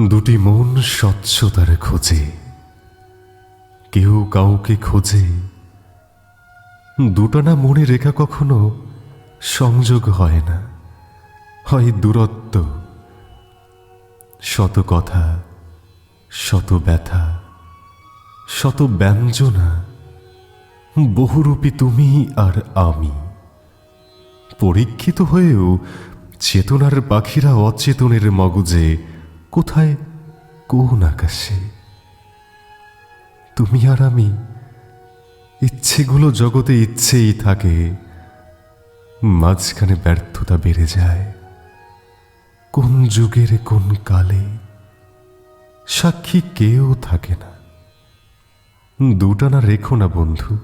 দুটি মন স্বচ্ছতার খোঁজে। কেউ কাউকে খোঁজে। দুটানা মনে রেখা কখনো সংযোগ হয় না। হয় দূরত্ব। শত কথা, শত ব্যথা, শত ব্যঞ্জনা। বহুরূপী তুমি আর আমি। পরীক্ষিত হয়েও চেতনার পাখিরা অচেতনের মগজে কোথায় কোন আকাশে? তুমি আর আমি ইচ্ছেগুলো জগতে ইচ্ছেই থাকে, মাঝখানে ব্যর্থতা বেড়ে যায়। কোন যুগের কোন কালে সাক্ষী কেউ থাকে না। দুটানা রেখো না বন্ধু।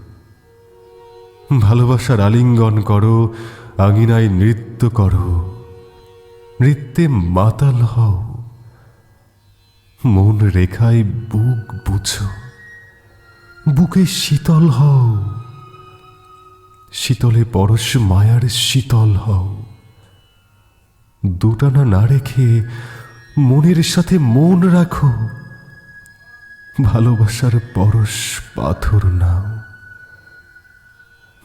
ভালোবাসার আলিঙ্গন করো, আঙিনায় নৃত্য করো। নৃত্যে মাতাল হও। মন রেখায় বুক বুঝো, বুকে শীতল হও, শীতলে পরশ মায়ার শীতল হও। দুটানা না রেখে মনের সাথে মন রাখো, ভালোবাসার পরশ পাথর নাও।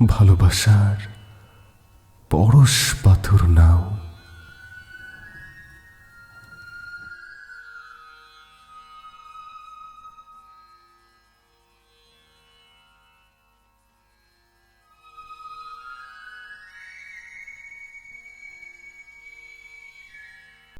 ভালোবাসার পরশ পাথর নাও।